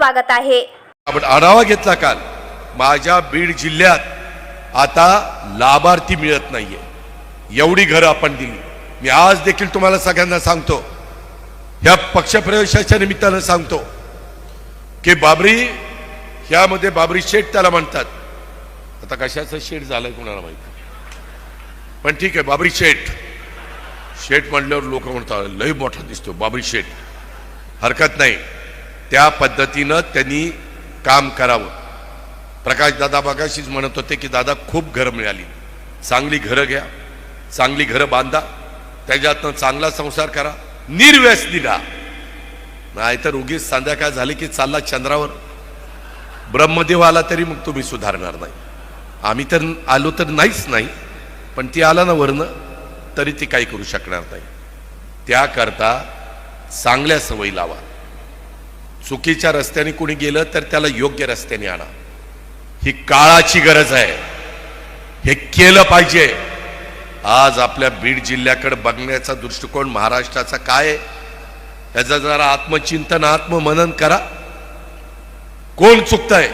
स्वागत आहे. आपण आढावा घेतला काल माझ्या बीड जिल्ह्यात आता लाभार्थी मिळत नाहीये. एवढी घरं आपण दिली. मी आज देखील तुम्हाला सगळ्यांना सांगतो ह्या पक्षप्रवेशाच्या निमित्तानं सांगतो की बाबरी ह्यामध्ये बाबरी शेठ त्याला म्हणतात. आता कशाचं शेठ झालंय कोणाला माहिती? पण ठीक आहे बाबरी शेठ. शेठ म्हणल्यावर लोक म्हणतात लय मोठा दिसतो बाबरी शेठ. हरकत नाही. त्या पद्धतीनं त्यांनी काम करावं. प्रकाश दादा बघाशीच म्हणत होते की दादा खूप घरं मिळाली. चांगली घरं घ्या. चांगली घरं बांधा. त्याच्यातनं चांगला संसार करा. निर्व्यसनी राहा नाहीतर उगीच संध्याकाळ झाली की चालला चंद्रावर. ब्रह्मदेव आला तरी मग तुम्ही सुधारणार नाही. आम्ही तर आलो तर नाहीच नाही पण ती आला ना वरनं तरी ती काही करू शकणार नाही. त्याकरता चांगल्या सवयी लावा. चुकीच्या रस्त्याने कोणी गेलं तर त्याला योग्य रस्त्याने आणा. ही काळाची गरज आहे. हे केलं पाहिजे. आज आपल्या बीड जिल्ह्याकडे बघण्याचा दृष्टिकोन महाराष्ट्राचा काय त्याचा जरा आत्मचिंतन आत्ममनन करा. कोण चुकतंय?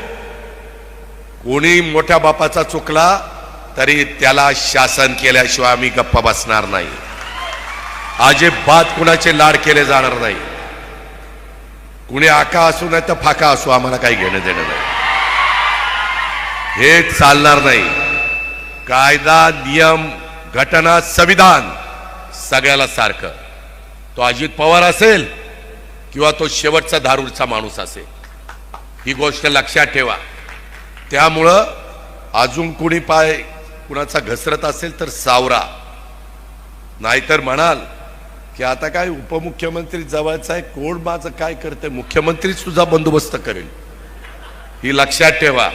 कोणी मोठ्या बापाचा चुकला तरी त्याला शासन केल्याशिवाय आम्ही गप्पा बसणार नाही. अजिबात कुणाचे लाड केले जाणार नाही. कुणी आका असू नाही तर फाका असू आम्हाला काही घेणं देणं नाही. हे चालणार नाही. कायदा नियम घटना संविधान सगळ्याला सारखं. तो अजित पवार असेल किंवा तो शेवटचा धारूरचा माणूस असेल. ही गोष्ट लक्षात ठेवा. त्यामुळं अजून कुणी पाय कुणाचा घसरत असेल तर सावरा. नाहीतर म्हणाल की आता काय उपमुख्यमंत्री जवळचा आहे कोण माझं काय करते मुख्यमंत्रीच तुझा बंदोबस्त करेल. ही लक्षात ठेवा.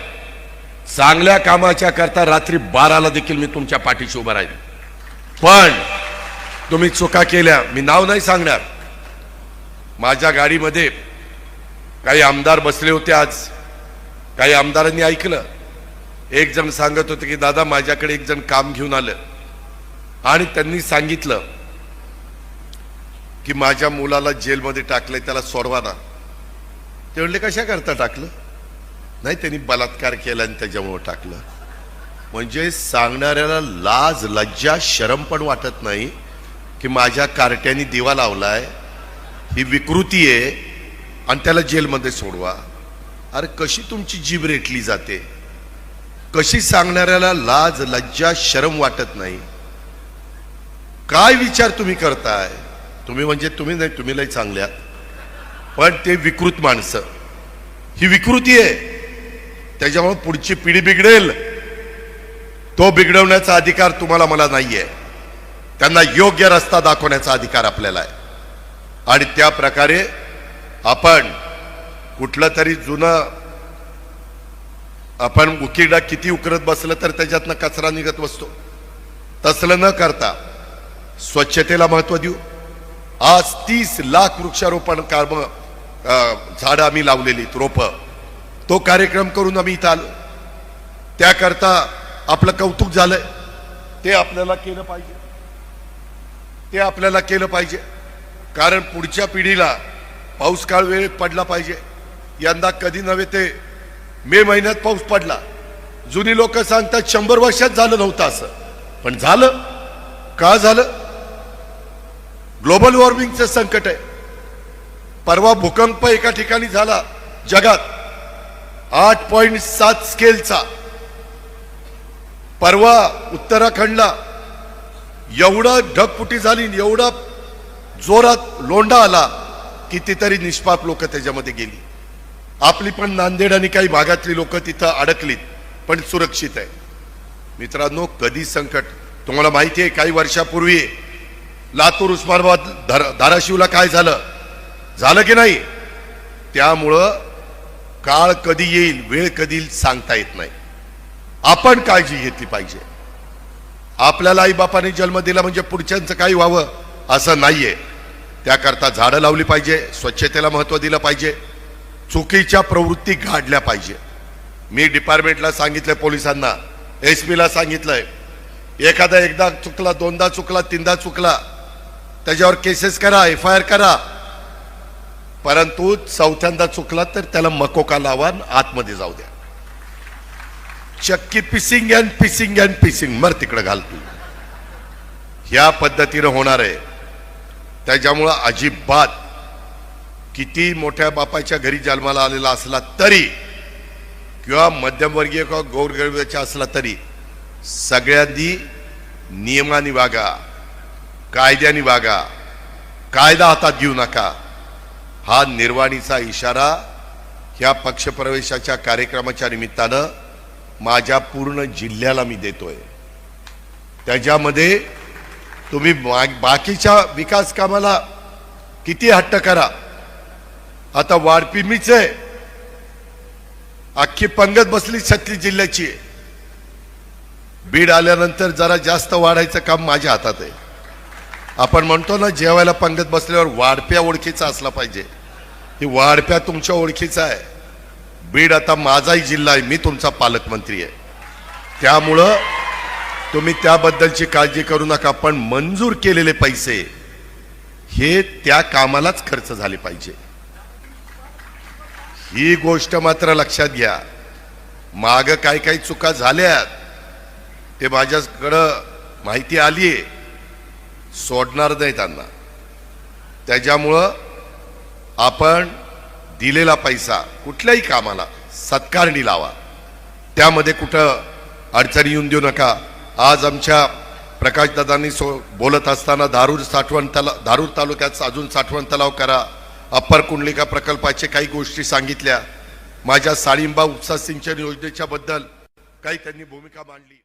चांगल्या कामाच्या करता रात्री बाराला देखील मी तुमच्या पाठीशी उभा राहील पण तुम्ही चुका केल्या. मी नाव नाही सांगणार. माझ्या गाडीमध्ये काही आमदार बसले होते आज. काही आमदारांनी ऐकलं. एक जण सांगत होते की दादा माझ्याकडे एक जण काम घेऊन आलं. आणि त्यांनी सांगितलं की माझ्या मुलाला जेलमध्ये टाकलंय त्याला सोडवा ना. ते म्हणले कशा करता टाकलं? नाही त्यांनी बलात्कार केला आणि त्याच्यामुळं टाकलं. म्हणजे सांगणाऱ्याला लाज लज्जा शरम पण वाटत नाही की माझ्या कार्ट्याने दिवा लावलाय ही विकृती आहे आणि त्याला जेलमध्ये सोडवा. अरे कशी तुमची जीभ रेटली जाते? कशी सांगणाऱ्याला लाज लज्जा शरम वाटत नाही? काय विचार तुम्ही करताय? तुम्ही म्हणजे तुम्ही नाही तुम्ही लय चांगल्या. पण ते विकृत माणसं. ही विकृती आहे. त्याच्यामुळे पुढची पिढी बिघडेल. तो बिघडवण्याचा अधिकार तुम्हाला मला नाहीये. त्यांना योग्य रस्ता दाखवण्याचा अधिकार आपल्याला आहे. आणि त्या प्रकारे आपण कुठलं तरी जुनं आपण उकिरडा किती उकरत बसलं तर त्याच्यातनं कचरा निघत बसतो. तसलं न करता स्वच्छतेला महत्त्व देऊ. आज तीस लाख वृक्षारोपण काम झाडं आम्ही लावलेली रोप. तो कार्यक्रम करून आम्ही इथं आलो. त्याकरता आपलं कौतुक झालंय. ते आपल्याला केलं पाहिजे. ते आपल्याला केलं पाहिजे. कारण पुढच्या पिढीला पाऊस काळ वेळेत पडला पाहिजे. यंदा कधी नव्हे ते मे महिन्यात पाऊस पडला. जुनी लोक सांगतात शंभर वर्षात झालं नव्हतं असं. पण झालं. का झालं? ग्लोबल वॉर्मिंगचं संकट आहे. परवा भूकंप एका ठिकाणी झाला जगात. आठ पॉईंट सात स्केलचा. परवा उत्तराखंडला एवढं ढगफुटी झाली एवढा जोरात लोंढा आला कितीतरी निष्पाप लोक त्याच्यामध्ये गेली. आपली पण नांदेड आणि काही भागातली लोक तिथं अडकलीत पण सुरक्षित आहे. मित्रांनो कधी संकट? तुम्हाला माहिती आहे काही वर्षापूर्वी लातूर उस्मानाबाद धार धाराशिवला काय झालं? झालं की नाही? त्यामुळं काळ कधी येईल वेळ कधी सांगता येत नाही. आपण काळजी घेतली पाहिजे. आपल्याला आई बापाने जन्म दिला म्हणजे पुढच्यांचं काही व्हावं असं नाहीये. त्याकरता झाडं लावली पाहिजे स्वच्छतेला महत्त्व दिलं पाहिजे चुकीच्या प्रवृत्ती गाडल्या पाहिजे. मी डिपार्टमेंटला सांगितलंय पोलिसांना एस पीला सांगितलंय. एखादा एकदा चुकला दोनदा चुकला तीनदा चुकला त्याच्यावर केसेस करा एफ आय आर करा. परंतु चौथ्यांदा चुकला तर त्याला मकोका लावा आतमध्ये जाऊ द्या. चक्की पिसिंग अँड पिसिंग अँड पिसिंग. मर तिकडे घाल तू. ह्या पद्धतीनं होणार आहे. त्याच्यामुळं अजिबात किती मोठ्या बापाच्या घरी जन्माला आलेला असला तरी किंवा मध्यमवर्गीय किंवा गौरगरिबाचा असला तरी सगळ्यांनी नियमाने वागा. कायद्याने वागा कायदा हातात घेऊ नका. हा निर्वाणीचा इशारा ह्या पक्षप्रवेशाच्या कार्यक्रमाच्या निमित्तानं माझ्या पूर्ण जिल्ह्याला मी देतोय. त्याच्यामध्ये तुम्ही बाकीच्या विकास कामाला किती हट्ट करा. आता वाढपी मीच आहे. अख्खी पंगत बसली छत्तीस जिल्ह्याची. आहे. बीड आल्यानंतर जरा जास्त वाढायचं काम माझ्या हातात आहे. आपण म्हणतो ना जेवायला पंगत बसल्यावर वाढप्या ओळखीचा असला पाहिजे. ही वाढप्या तुमच्या ओळखीचा आहे. बीड आता माझाही जिल्हा आहे मी तुमचा पालकमंत्री आहे. त्यामुळं तुम्ही त्याबद्दलची काळजी करू नका पण मंजूर केलेले पैसे हे त्या कामालाच खर्च झाले पाहिजे. ही गोष्ट मात्र लक्षात घ्या. माग काही काही चुका झाल्यात ते माझ्याकडं माहिती आली आहे सोडणार नाही त्यांना. त्याच्यामुळं आपण दिलेला पैसा कुठल्याही कामाला सत्कारणी लावा. त्यामध्ये कुठं अडचणी येऊन देऊ नका. आज आमच्या प्रकाशदादांनी सो बोलत असताना धारूर साठवण तलाव धारूर तालुक्यात अजून साठवण तलाव करा. अप्पर कुंडलिका प्रकल्पाचे काही गोष्टी सांगितल्या. माझ्या साळिंबा उपसा सिंचन योजनेच्याबद्दल काही त्यांनी भूमिका मांडली.